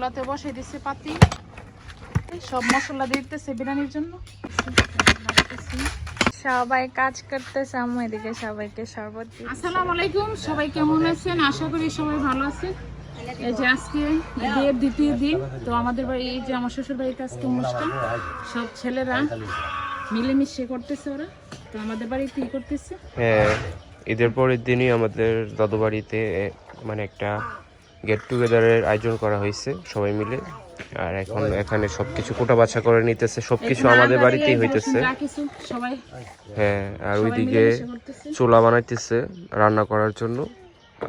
চুলাতে বসে দিচ্ছে পাতি। সব মশলা দিয়ে দিতেছে বিরিয়ানির জন্য। সবাই কাজ করতেছে আম্মু এদিকে সবাইকে শরবত। আসসালামু আলাইকুম সবাই কেমন আছেন? আশা করি সবাই ভালো আছেন। এই যে আজকে বিয়ের দ্বিতীয় দিন তো আমাদের বাড়ি এই যে আমার শ্বশুর বাড়িতে আজকে অনুষ্ঠান সব ছেলেরা মিলেমিশে করতেছে ওরা। তো আমাদের বাড়িতে কি করতেছে? হ্যাঁ ঈদের পরের দিনই আমাদের দাদু বাড়িতে মানে একটা গেট টুগেদারের আয়োজন করা হয়েছে সবাই মিলে। আর এখন এখানে সবকিছু কোটা বাছা করে নিতেছে সবকিছু আমাদের বাড়িতেই হইতেছে। হ্যাঁ আর ওইদিকে চোলা বানাইতেছে রান্না করার জন্য।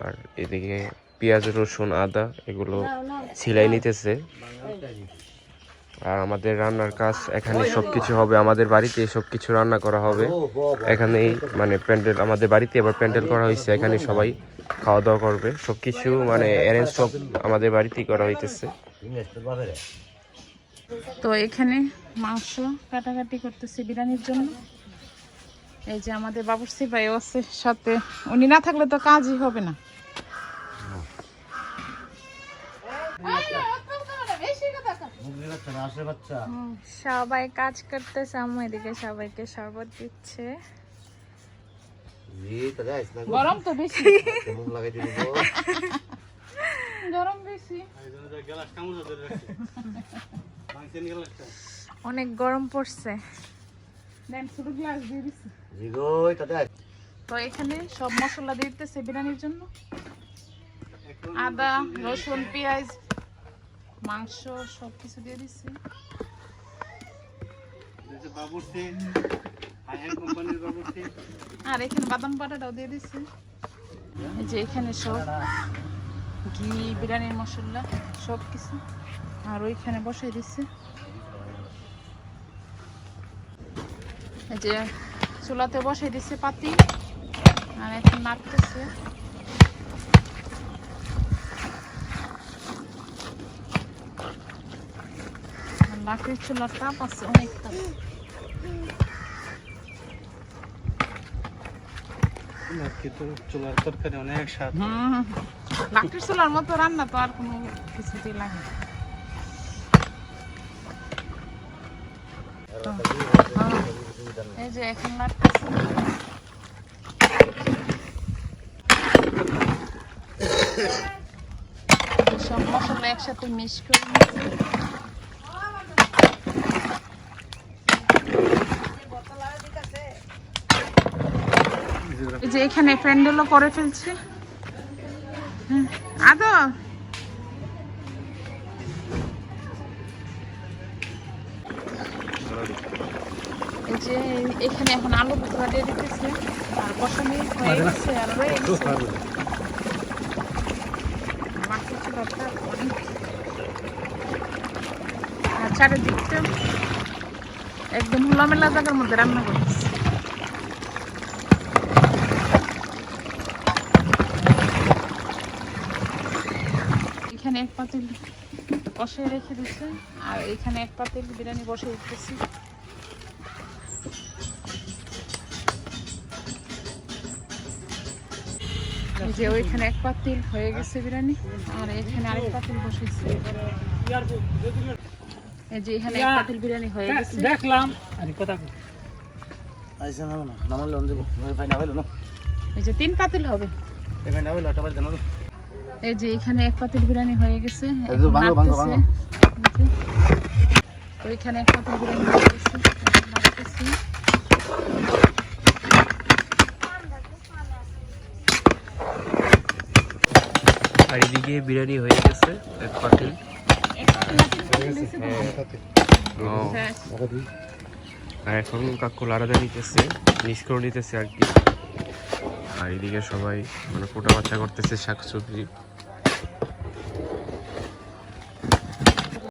আর এদিকে পেঁয়াজ রসুন আদা এগুলো সিলাই নিতেছে। আর আমাদের রান্নার কাজ এখানে সবকিছু হবে আমাদের বাড়িতে সবকিছু রান্না করা হবে। এখানেই মানে প্যান্ডেল আমাদের বাড়িতে এবার প্যান্ডেল করা হয়েছে এখানে সবাই খাওয়া দাওয়া করবে। সবকিছু মানে অ্যারেঞ্জ সব আমাদের বাড়িতেই করা হইতেছে। তো এখানে মাংস কাটাকাটি করতেছে বিরিয়ানির জন্য। এই যে আমাদের বাবুর্চি ভাইও আছে সাথে। উনি না থাকলে তো কাজই হবে না। সবাই কাজ করতেছে আম্মু এদিকে সবাইকে শরবত দিচ্ছে। গরম তো বেশি। গরম বেশি। অনেক গরম পড়ছে। দেন ছোট গ্লাস তো এখানে সব মশলা দিতেছে বিরিয়ানির জন্য। আদা রসুন পেঁয়াজ মাংস সব কিছু দিয়ে দিচ্ছি আর এখানে বাদাম পাটাটাও দিয়ে দিচ্ছি এই যে এখানে সব ঘি বিরিয়ানির মশলা সব কিছু আর ওইখানে বসাই দিচ্ছে এই যে চুলাতে বসাই দিচ্ছে পাতি। আর এখন নাড়তেছে। লাকড়ির চুলার তাপ আছে অনেক তাপ চুলার লাকড়ির মতো রান্না তো আর কোনো কিছুতেই লাগে না। হ্যাঁ, এই যে এখন লাগতেছে। সব মশলা একসাথে মিক্স করে যে এখানে প্যান্ডেলও করে ফেলছে। হুম, আদো যে এখানে এখন আলু ভুতরা দিয়ে দিতেছে আর কষানি হয়ে গেছে আর রয়ে গেছে। মাছের চুলাটা অনেক আর চারিদিকটা একদম খোলামেলা জায়গার মধ্যে রান্না করতেছে। এখানে এক পাতিল বসে রেখে দিচ্ছে আর এখানে এক পাতিল বিরিয়ানি বসে উঠতেছি যে ওইখানে এক পাতিল হয়ে গেছে বিরিয়ানি আর এখানে আরেক পাতিল বসেছে এই যে এখানে এক পাতিল বিরিয়ানি হয়ে গেছে। দেখলাম। আরে কথা আইসা না না নামালে অন দেবো ভাই না হইল না। এই যে তিন পাতিল হবে। না বাজে এই যে এখানে এক পাতিল বিরিয়ানি হয়ে গেছে। এখন। ওইখানে এক পাতিল বিরিয়ানি হয়ে গেছে। এখন আর এদিকে বিরিয়ানি হয়ে গেছে এক পাতিল। তো? ও, আর এখন কাকু আলাদা নিতেছে করে নিতেছে আর কি। আর এদিকে সবাই মানে কোটা বাচ্চা করতেছে শাক সবজি